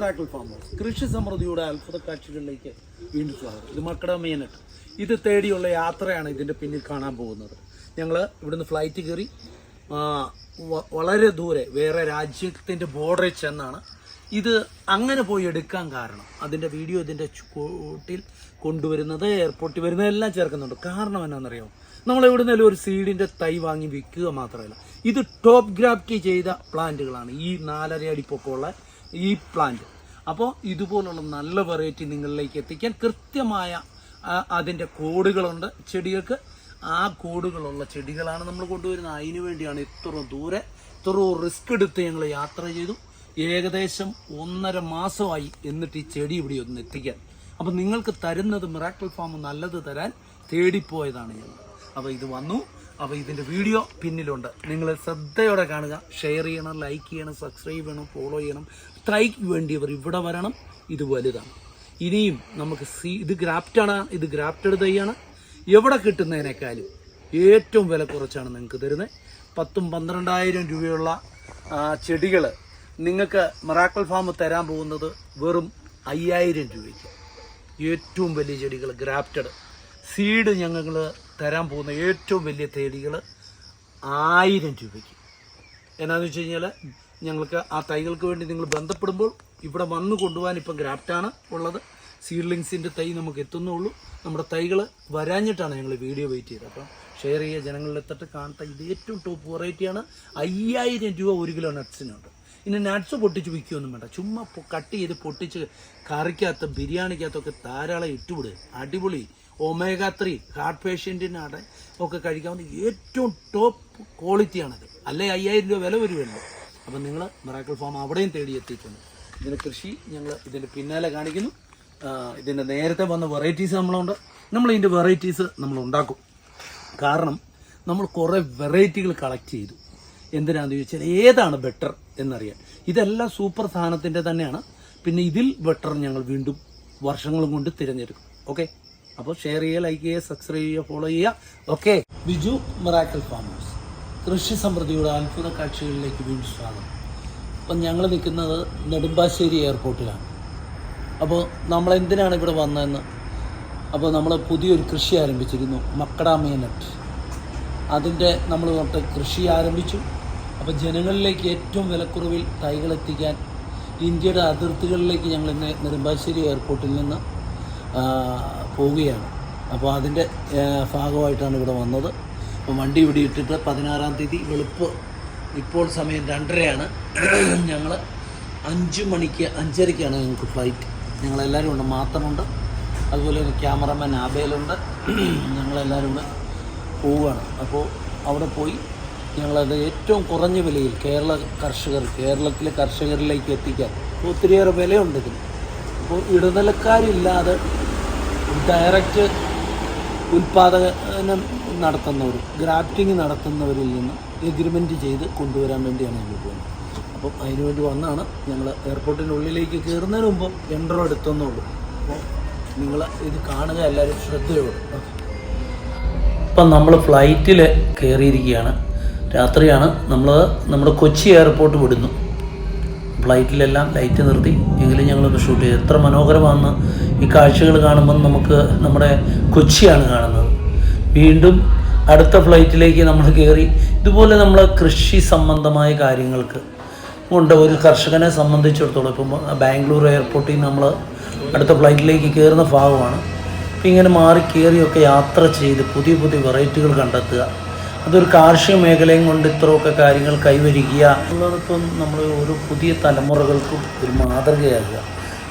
Miracle കൃഷി സമൃദ്ധിയുടെ അത്ഭുത കാഴ്ചകളിലേക്ക് വീണ്ടും സ്വാഗതം. ഇത് മക്കട മെയിനട്ട് ഇത് തേടിയുള്ള യാത്രയാണ് ഇതിന്റെ പിന്നിൽ കാണാൻ പോകുന്നത്. ഞങ്ങൾ ഇവിടുന്ന് ഫ്ലൈറ്റ് കയറി വളരെ ദൂരെ വേറെ രാജ്യത്തിന്റെ ബോർഡറിൽ ചെന്നാണ്. ഇത് അങ്ങനെ പോയി എടുക്കാൻ കാരണം അതിന്റെ വീഡിയോ ഇതിന്റെ കൂട്ടിൽ കൊണ്ടുവരുന്നത് എയർപോർട്ടിൽ വരുന്നത് എല്ലാം ചേർക്കുന്നുണ്ട്. കാരണം എന്നാണെന്നറിയാമോ നമ്മൾ എവിടുന്നേലും ഒരു സീഡിന്റെ തൈ വാങ്ങി വിൽക്കുക മാത്രമല്ല ഇത് ടോപ്പ് ഗ്രാഫ്റ്റി ചെയ്ത പ്ലാന്റുകളാണ് ഈ നാലര അടി പൊക്കമുള്ള ഈ പ്ലാന്റ് അപ്പോൾ ഇതുപോലുള്ള നല്ല വെറൈറ്റി നിങ്ങളിലേക്ക് എത്തിക്കാൻ കൃത്യമായ അതിന്റെ കോഡുകളുണ്ട് ചെടികൾക്ക്. ആ കോഡുകളുള്ള ചെടികളാണ് നമ്മൾ കൊണ്ടുവരുന്നത്. അതിന് വേണ്ടിയാണ് ഇത്ര ദൂരെ ഇത്ര റിസ്ക് എടുത്ത് ഞങ്ങൾ യാത്ര ചെയ്തു. ഏകദേശം ഒന്നര മാസമായി എന്നിട്ട് ഈ ചെടി ഇവിടെ ഒന്ന് എത്തിക്കാൻ. അപ്പം നിങ്ങൾക്ക് തരുന്നത് മിറാക്കിൾ ഫാം നല്ലത് തരാൻ തേടിപ്പോയതാണ് ഞങ്ങൾ. അപ്പോൾ ഇത് വന്നു. അപ്പോൾ ഇതിന്റെ വീഡിയോ പിന്നിലുണ്ട്. നിങ്ങൾ ശ്രദ്ധയോടെ കാണുക. ഷെയർ ചെയ്യണം ലൈക്ക് ചെയ്യണം സബ്സ്ക്രൈബ് ചെയ്യണം ഫോളോ ചെയ്യണം. തൈക്ക് വേണ്ടിയവർ ഇവിടെ വരണം ഇത് വലുതാണ്. ഇനിയും നമുക്ക് സി ഇത് ഗ്രാഫ്റ്റാണ് ഇത് ഗ്രാഫ്റ്റഡ് തൈയാണ് എവിടെ കിട്ടുന്നതിനേക്കാളും ഏറ്റവും വില കുറച്ചാണ് നിങ്ങൾക്ക് തരുന്നത്. പത്തും പന്ത്രണ്ടായിരം രൂപയുള്ള ചെടികൾ നിങ്ങൾക്ക് മറാക്കൽ ഫാം തരാൻ പോകുന്നത് വെറും അയ്യായിരം രൂപയ്ക്ക്. ഏറ്റവും വലിയ ചെടികൾ ഗ്രാഫ്റ്റഡ് സീഡ് ഞങ്ങൾ തരാൻ പോകുന്ന ഏറ്റവും വലിയ തേടികൾ ആയിരം രൂപയ്ക്ക്. എന്നാന്ന് വെച്ച് കഴിഞ്ഞാൽ ഞങ്ങൾക്ക് ആ തൈകൾക്ക് വേണ്ടി നിങ്ങൾ ബന്ധപ്പെടുമ്പോൾ ഇവിടെ വന്ന് കൊണ്ടുപോകാൻ ഇപ്പം ഗ്രാഫ്റ്റാണ് ഉള്ളത്. സീഡ്ലിങ്സിന്റെ തൈ നമുക്ക് എത്തുന്നുള്ളൂ. നമ്മുടെ തൈകൾ വരാഞ്ഞിട്ടാണ് ഞങ്ങൾ വീഡിയോ വെയിറ്റ് ചെയ്തത്. അപ്പം ഷെയർ ചെയ്യുക ജനങ്ങളിലെത്തിട്ട് കാണട്ടെ. ഇത് ഏറ്റവും ടോപ്പ് വെറൈറ്റിയാണ് അയ്യായിരം രൂപ ഒരു കിലോ നട്ട്സിനുണ്ട്. ഇനി നട്ട്സ് പൊട്ടിച്ച് വിൽക്കുകയൊന്നും വേണ്ട. ചുമ്മാ കട്ട് ചെയ്ത് പൊട്ടിച്ച് കറിക്കകത്ത് ബിരിയാണിക്കകത്തൊക്കെ ധാരാളം ഇട്ടുവിടുക അടിപൊളി. ഒമേഗ ത്രീ ഹാർട്ട് പേഷ്യന്റിനാടെ ഒക്കെ കഴിക്കാവുന്ന ഏറ്റവും ടോപ്പ് ക്വാളിറ്റിയാണത് അല്ലെ? അയ്യായിരം രൂപ വില വരുമല്ലോ അപ്പം നിങ്ങൾ മിറാക്കിൾ ഫാം അവിടെയും തേടി എത്തിയിട്ടുണ്ട്. ഇതിന്റെ കൃഷി ഞങ്ങൾ ഇതിന്റെ പിന്നാലെ കാണിക്കുന്നു. ഇതിന്റെ നേരത്തെ വന്ന വെറൈറ്റീസ് നമ്മളുണ്ട്. നമ്മൾ ഇതിന്റെ വെറൈറ്റീസ് നമ്മൾ ഉണ്ടാക്കും. കാരണം നമ്മൾ കുറേ വെറൈറ്റികൾ കളക്ട് ചെയ്തു. എന്തിനാണെന്ന് ചോദിച്ചാൽ ഏതാണ് ബെറ്റർ എന്നറിയാൻ. ഇതെല്ലാം സൂപ്പർ സാധനത്തിന്റെ തന്നെയാണ്. പിന്നെ ഇതിൽ ബെറ്റർ ഞങ്ങൾ വീണ്ടും വർഷങ്ങളും കൊണ്ട് തിരഞ്ഞെടുക്കും. ഓക്കെ അപ്പോൾ ഷെയർ ചെയ്യുക ലൈക്ക് ചെയ്യുക സബ്സ്ക്രൈബ് ചെയ്യുക ഫോളോ ചെയ്യുക. ഓക്കെ ബിജു മിറാക്കൽ ഫാമേഴ്സ് കൃഷി സമൃദ്ധിയുടെ അത്ഭുത കാഴ്ചകളിലേക്ക് വീണ്ടും സ്വാഗതം. അപ്പം ഞങ്ങൾ നിൽക്കുന്നത് നെടുമ്പാശ്ശേരി എയർപോർട്ടിലാണ്. അപ്പോൾ നമ്മൾ എന്തിനാണ് ഇവിടെ വന്നതെന്ന്? അപ്പോൾ നമ്മൾ പുതിയൊരു കൃഷി ആരംഭിച്ചിരുന്നു മക്കടാമേനട്ട് അതിന്റെ നമ്മൾ തൊട്ട് കൃഷി ആരംഭിച്ചു. അപ്പോൾ ജനങ്ങളിലേക്ക് ഏറ്റവും വിലക്കുറവിൽ തൈകൾ എത്തിക്കാൻ ഇന്ത്യയുടെ അതിർത്തികളിലേക്ക് ഞങ്ങൾ ഇന്ന് നെടുമ്പാശ്ശേരി എയർപോർട്ടിൽ നിന്ന് പോവുകയാണ്. അപ്പോൾ അതിന്റെ ഭാഗമായിട്ടാണ് ഇവിടെ വന്നത്. അപ്പോൾ വണ്ടി ഇവിടെ ഇട്ടിട്ട് പതിനാറാം തീയതി വെളുപ്പ്. ഇപ്പോൾ സമയം രണ്ടരയാണ്. ഞങ്ങൾ അഞ്ച് മണിക്ക് അഞ്ചരയ്ക്കാണ് ഞങ്ങൾക്ക് ഫ്ലൈറ്റ്. ഞങ്ങളെല്ലാവരും ഉണ്ട് മാത്രമുണ്ട് അതുപോലെ തന്നെ ക്യാമറമാൻ ആബേലുണ്ട്. ഞങ്ങളെല്ലാവരും കൂടെ പോവുകയാണ്. അപ്പോൾ അവിടെ പോയി ഞങ്ങളത് ഏറ്റവും കുറഞ്ഞ വിലയിൽ കേരള കർഷകർ കേരളത്തിലെ കർഷകരിലേക്ക് എത്തിക്കാൻ ഒത്തിരിയേറെ വിലയുണ്ട് ഇതിന്. അപ്പോൾ ഇടനിലക്കാരില്ലാതെ ഡയറക്റ്റ് ഉൽപാദനം നടത്തുന്നവർ ഗ്രാഫ്റ്റിംഗ് നടത്തുന്നവരിൽ നിന്ന് എഗ്രിമെന്റ് ചെയ്ത് കൊണ്ടുവരാൻ വേണ്ടിയാണ് ഞങ്ങൾ പോകുന്നത്. അപ്പം അതിനുവേണ്ടി വന്നാണ് ഞങ്ങൾ എയർപോർട്ടിന്റെ ഉള്ളിലേക്ക് കയറുന്നതിന് മുമ്പ് എൻട്രോ എടുത്തെന്നുള്ളൂ. അപ്പോൾ നിങ്ങൾ ഇത് കാണുക എല്ലാവരും ശ്രദ്ധയുള്ളൂ ഇപ്പം നമ്മൾ ഫ്ലൈറ്റിൽ കയറിയിരിക്കുകയാണ്. രാത്രിയാണ് നമ്മൾ നമ്മുടെ കൊച്ചി എയർപോർട്ട് വിടുന്നു. ഫ്ലൈറ്റിലെല്ലാം ലൈറ്റ് നിർത്തി. എങ്കിലും ഞങ്ങളൊന്ന് ഷൂട്ട് ചെയ്തു. എത്ര മനോഹരമാണെന്ന് ഈ കാഴ്ചകൾ കാണുമ്പോൾ നമുക്ക് നമ്മുടെ കൊച്ചിയാണ് കാണുന്നത്. വീണ്ടും അടുത്ത ഫ്ലൈറ്റിലേക്ക് നമ്മൾ കയറി. ഇതുപോലെ നമ്മൾ കൃഷി സംബന്ധമായ കാര്യങ്ങൾക്ക് ഉണ്ട്. ഒരു കർഷകനെ സംബന്ധിച്ചിടത്തോളം ഇപ്പം ബാംഗ്ലൂർ എയർപോർട്ടിൽ നിന്ന് നമ്മൾ അടുത്ത ഫ്ലൈറ്റിലേക്ക് കയറുന്ന ഭാഗമാണ്. ഇങ്ങനെ മാറി കയറിയൊക്കെ യാത്ര ചെയ്ത് പുതിയ പുതിയ വെറൈറ്റികൾ കണ്ടെത്തുക. അതൊരു കാർഷിക മേഖലയും കൊണ്ട് ഇത്രയൊക്കെ കാര്യങ്ങൾ കൈവരിക്കുക എന്നുള്ളതിപ്പം നമ്മൾ ഓരോ പുതിയ തലമുറകൾക്കും ഒരു മാതൃകയാകുക.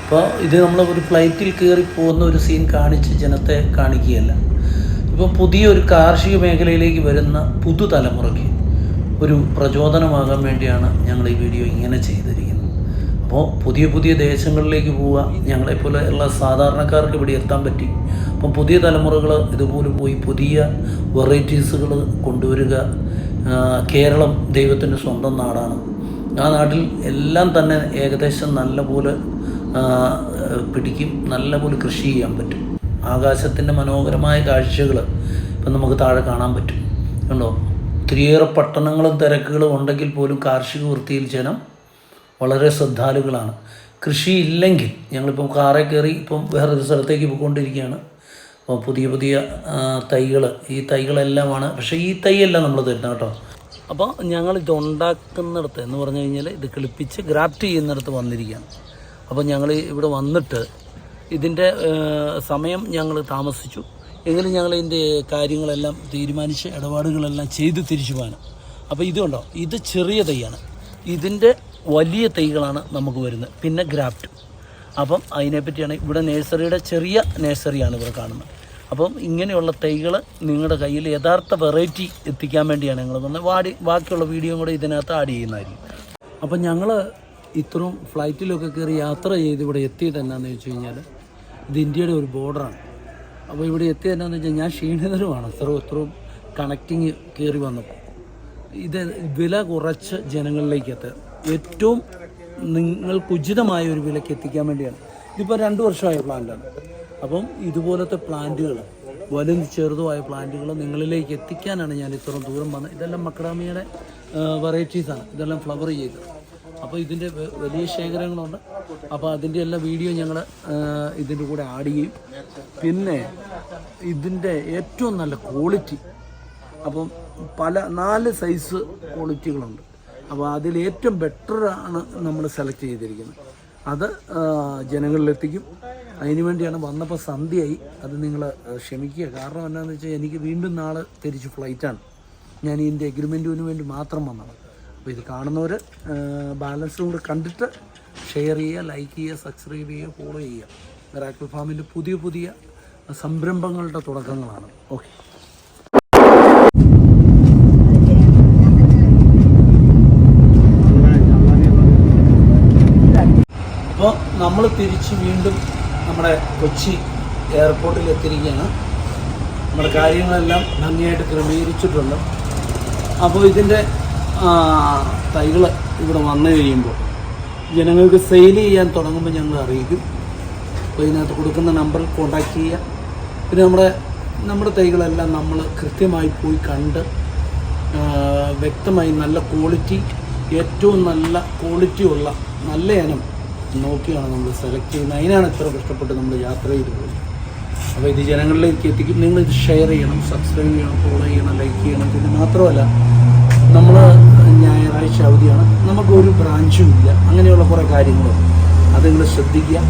അപ്പോൾ ഇത് നമ്മൾ ഒരു ഫ്ലൈറ്റിൽ കയറി പോകുന്ന ഒരു സീൻ കാണിച്ച് ജനത്തെ കാണിക്കുകയല്ല. ഇപ്പോൾ പുതിയൊരു കാർഷിക മേഖലയിലേക്ക് വരുന്ന പുതുതലമുറയ്ക്ക് ഒരു പ്രചോദനമാകാൻ വേണ്ടിയാണ് ഞങ്ങൾ ഈ വീഡിയോ ഇങ്ങനെ ചെയ്തിരിക്കുന്നത് അപ്പോൾ പുതിയ പുതിയ ദേശങ്ങളിലേക്ക് പോവുക. ഞങ്ങളെപ്പോലെ ഉള്ള സാധാരണക്കാർക്ക് ഇവിടെ എത്താൻ പറ്റി. അപ്പം പുതിയ തലമുറകൾ ഇതുപോലെ പോയി പുതിയ വെറൈറ്റീസുകൾ കൊണ്ടുവരിക കേരളം ദൈവത്തിന്റെ സ്വന്തം നാടാണ്. ആ നാട്ടിൽ എല്ലാം തന്നെ ഏകദേശം നല്ലപോലെ പോലെ പിടിക്കും നല്ലപോലെ കൃഷി ചെയ്യാൻ പറ്റും. ആകാശത്തിന്റെ മനോഹരമായ കാഴ്ചകൾ ഇപ്പം നമുക്ക് താഴെ കാണാൻ പറ്റും. ഉണ്ടോ ഒത്തിരിയേറെ പട്ടണങ്ങളും തിരക്കുകളും ഉണ്ടെങ്കിൽ പോലും കാർഷിക വൃത്തിയിൽ ജനം വളരെ ശ്രദ്ധാലുക്കളാണ് കൃഷി ഇല്ലെങ്കിൽ ഞങ്ങളിപ്പം കാറേ കയറി ഇപ്പം വേറൊരു സ്ഥലത്തേക്ക് പോയിക്കൊണ്ടിരിക്കുകയാണ്. അപ്പോൾ പുതിയ പുതിയ തൈകൾ ഈ തൈകളെല്ലാമാണ്. പക്ഷേ ഈ തൈയല്ല നമ്മൾ തരുന്നത് കേട്ടോ. അപ്പോൾ ഞങ്ങൾ ഇത് ഉണ്ടാക്കുന്നിടത്ത് എന്ന് പറഞ്ഞു കഴിഞ്ഞാൽ ഇത് കിളിപ്പിച്ച് ഗ്രാഫ്റ്റ് ചെയ്യുന്നിടത്ത് വന്നിരിക്കുകയാണ്. അപ്പോൾ ഞങ്ങൾ ഇവിടെ വന്നിട്ട് ഇതിന്റെ സമയം ഞങ്ങൾ താമസിച്ചു. എങ്കിലും ഞങ്ങൾ ഇതിന്റെ കാര്യങ്ങളെല്ലാം തീരുമാനിച്ച് ഇടപാടുകളെല്ലാം ചെയ്ത് തിരിച്ചു പോകാനും അപ്പോൾ ഇതുണ്ടോ ഇത് ചെറിയ തൈയാണ്. ഇതിന്റെ വലിയ തൈകളാണ് നമുക്ക് വരുന്നത്. പിന്നെ ഗ്രാഫ്റ്റ്. അപ്പം അതിനെപ്പറ്റിയാണ് ഇവിടെ നേഴ്സറിയുടെ ചെറിയ നേഴ്സറിയാണ് ഇവിടെ കാണുന്നത്. അപ്പം ഇങ്ങനെയുള്ള തൈകൾ നിങ്ങളുടെ കയ്യിൽ യഥാർത്ഥ വെറൈറ്റി എത്തിക്കാൻ വേണ്ടിയാണ് ഞങ്ങൾ വന്നത് വാടി ബാക്കിയുള്ള വീഡിയോയും കൂടെ ഇതിനകത്ത് ആഡ് ചെയ്യുന്നതായിരിക്കും. അപ്പം ഞങ്ങൾ ഇത്രയും ഫ്ലൈറ്റിലൊക്കെ കയറി യാത്ര ചെയ്ത് ഇവിടെ എത്തിയത് എന്നാന്ന് വെച്ച് കഴിഞ്ഞാൽ ഇത് ഇന്ത്യയുടെ ഒരു ബോർഡറാണ് അപ്പോൾ ഇവിടെ എത്തിയത് എന്നാന്ന് വെച്ചാൽ ഞാൻ ക്ഷീണിതരുമാണ് അത്രയും ഇത്രയും കണക്റ്റിങ് കയറി വന്നപ്പോൾ. ഇത് വില കുറച്ച് ജനങ്ങളിലേക്ക് എത്തുക. ഏറ്റവും നിങ്ങൾക്ക് ഉചിതമായ ഒരു വിലയ്ക്ക് എത്തിക്കാൻ വേണ്ടിയാണ്. ഇതിപ്പോൾ രണ്ട് വർഷമായ പ്ലാന്റാണ്. അപ്പം ഇതുപോലത്തെ പ്ലാന്റുകൾ വലുതും ചെറുതുമായ പ്ലാന്റുകൾ നിങ്ങളിലേക്ക് എത്തിക്കാനാണ് ഞാൻ ഇത്രയും ദൂരം വന്നത്. ഇതെല്ലാം മക്രാമിയുടെ വെറൈറ്റീസാണ് ഇതെല്ലാം ഫ്ലവർ ചെയ്ത്. അപ്പോൾ ഇതിന്റെ വലിയ ശേഖരങ്ങളുണ്ട്. അപ്പോൾ അതിന്റെ എല്ലാ വീഡിയോ ഞങ്ങൾ ഇതിന്റെ കൂടെ ആഡ് ചെയ്യും. പിന്നെ ഇതിന്റെ ഏറ്റവും നല്ല ക്വാളിറ്റി അപ്പം പല നാല് സൈസ് ക്വാളിറ്റികളുണ്ട് അപ്പോൾ അതിൽ ഏറ്റവും ബെറ്ററാണ് നമ്മൾ സെലക്ട് ചെയ്തിരിക്കുന്നത്. അത് ജനങ്ങളിലെത്തിക്കും. അതിനുവേണ്ടിയാണ് വന്നപ്പോൾ സന്ധ്യയായി. അത് നിങ്ങൾ ക്ഷമിക്കുക. കാരണം എന്താണെന്ന് വെച്ചാൽ എനിക്ക് വീണ്ടും നാളെ തിരിച്ച് ഫ്ലൈറ്റാണ് ഞാൻ ഇതിന്റെ എഗ്രിമെന്റിന് വേണ്ടി മാത്രം വന്നതാണ്. അപ്പോൾ ഇത് കാണുന്നവർ ബാലൻസും കൂടെ കണ്ടിട്ട് ഷെയർ ചെയ്യുക ലൈക്ക് ചെയ്യുക സബ്സ്ക്രൈബ് ചെയ്യുക ഫോളോ ചെയ്യുക. മിറാക്കിൾ ഫാമിന്റെ പുതിയ പുതിയ സംരംഭങ്ങളുടെ തുടക്കങ്ങളാണ്. ഓക്കെ അപ്പോൾ നമ്മൾ തിരിച്ച് വീണ്ടും നമ്മുടെ കൊച്ചി എയർപോർട്ടിൽ എത്തിയിരിക്കുകയാണ്. നമ്മുടെ കാര്യങ്ങളെല്ലാം ഭംഗിയായിട്ട് ക്രമീകരിച്ചിട്ടുണ്ട്. അപ്പോൾ ഇതിന്റെ തൈകൾ ഇവിടെ വന്നു കഴിയുമ്പോൾ ജനങ്ങൾക്ക് സെയിൽ ചെയ്യാൻ തുടങ്ങുമ്പോൾ ഞങ്ങൾ അറിയിക്കും. അപ്പോൾ ഇതിനകത്ത് കൊടുക്കുന്ന നമ്പറിൽ കോൺടാക്റ്റ് ചെയ്യുക. പിന്നെ നമ്മുടെ നമ്മുടെ തൈകളെല്ലാം നമ്മൾ കൃത്യമായി പോയി കണ്ട് വ്യക്തമായി നല്ല ക്വാളിറ്റി ഏറ്റവും നല്ല ക്വാളിറ്റിയുള്ള നല്ല ഇനം നോക്കിയാണ് നമ്മൾ സെലക്ട് ചെയ്യുന്നത്. അതിനാണ് ഇത്ര കഷ്ടപ്പെട്ട് നമ്മൾ യാത്ര ചെയ്ത് പോകുന്നത് അപ്പോൾ ഇത് ജനങ്ങളിലേക്ക് എത്തിക്കും. നിങ്ങൾ ഇത് ഷെയർ ചെയ്യണം സബ്സ്ക്രൈബ് ചെയ്യണം ഫോളോ ചെയ്യണം ലൈക്ക് ചെയ്യണം. പിന്നെ മാത്രമല്ല നമ്മൾ ഞായറാഴ്ച അവധിയാണ്. നമുക്കൊരു ബ്രാഞ്ചും ഇല്ല. അങ്ങനെയുള്ള കുറേ കാര്യങ്ങളുണ്ട് അത് നിങ്ങൾ ശ്രദ്ധിക്കുക.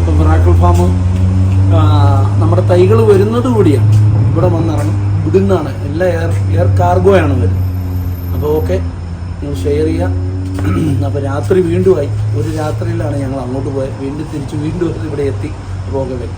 ഇപ്പോൾ മിറാക്കിൾ ഫാം നമ്മുടെ തൈകൾ വരുന്നത് കൂടിയാണ്. ഇവിടെ വന്നിറങ്ങും. ഇവിടുന്നാണ്. എല്ലാ എയർ എയർ കാർഗോയാണ് വരുന്നത്. അപ്പോൾ ഓക്കെ നിങ്ങൾ ഷെയർ ചെയ്യുക. അപ്പോൾ രാത്രി വീണ്ടുമായി ഒരു രാത്രിയിലാണ് ഞങ്ങൾ അങ്ങോട്ട് പോയത്. വീണ്ടും തിരിച്ച് വീണ്ടും ഇവിടെ എത്തി പോകവേ